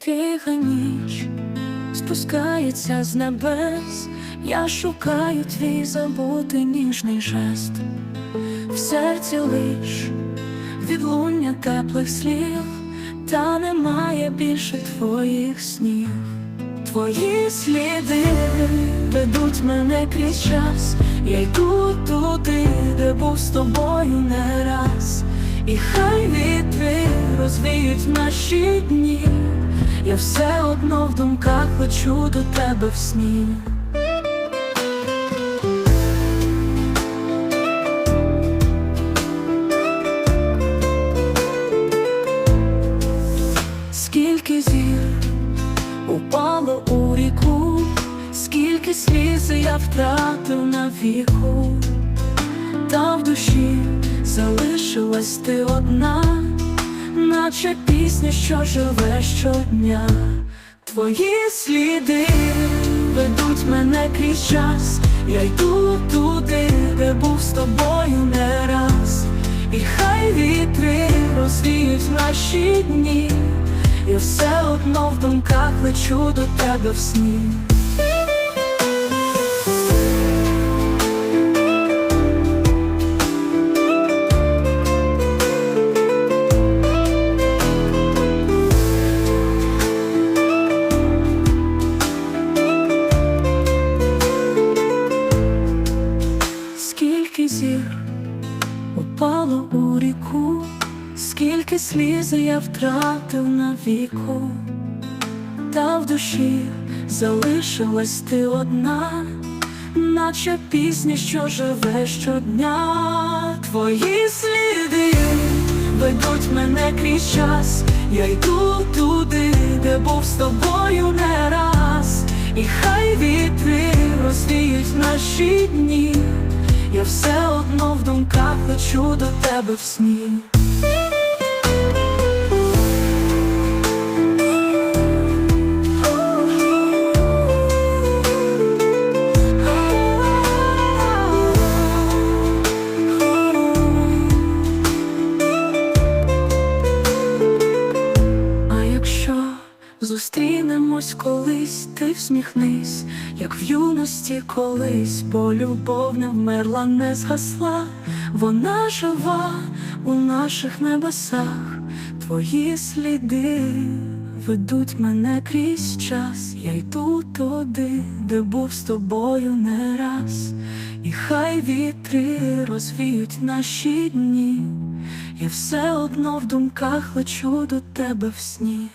Тиха ніч спускається з небес, я шукаю твій забутий ніжний жест, в серці лиш відлуння теплих слів, та немає більше твоїх снів. Твої сліди ведуть мене крізь час, я йду туди, де був з тобою не раз, і хай вітри розвіють наші дні, я все одно в думках лечу до тебе в сні. Скільки зір упало у ріку, скільки сліз я втратив на віку, та в душі залишилась ти одна, наче пісня, що живе щодня. Твої сліди ведуть мене крізь час, я йду туди, де був з тобою не раз, і хай вітри розвіють наші дні. Я все одно в думках лечу до тебе в сні. Скільки зір упало у ріку, скільки сліз я втратив на віку, та в душі залишилась ти одна, наче пісня, що живе щодня. Твої сліди ведуть мене крізь час, я йду туди, де був з тобою не раз, і хай вітри розвіють наші дні. Я все одно в думках лечу до тебе в сні. Зустрінемось колись, ти всміхнись, як в юності колись, бо любов не вмерла, не згасла, вона жива у наших небесах, твої сліди ведуть мене крізь час, я йду туди, де був з тобою не раз, і хай вітри розвіють наші дні. Я все одно в думках лечу до тебе в сні.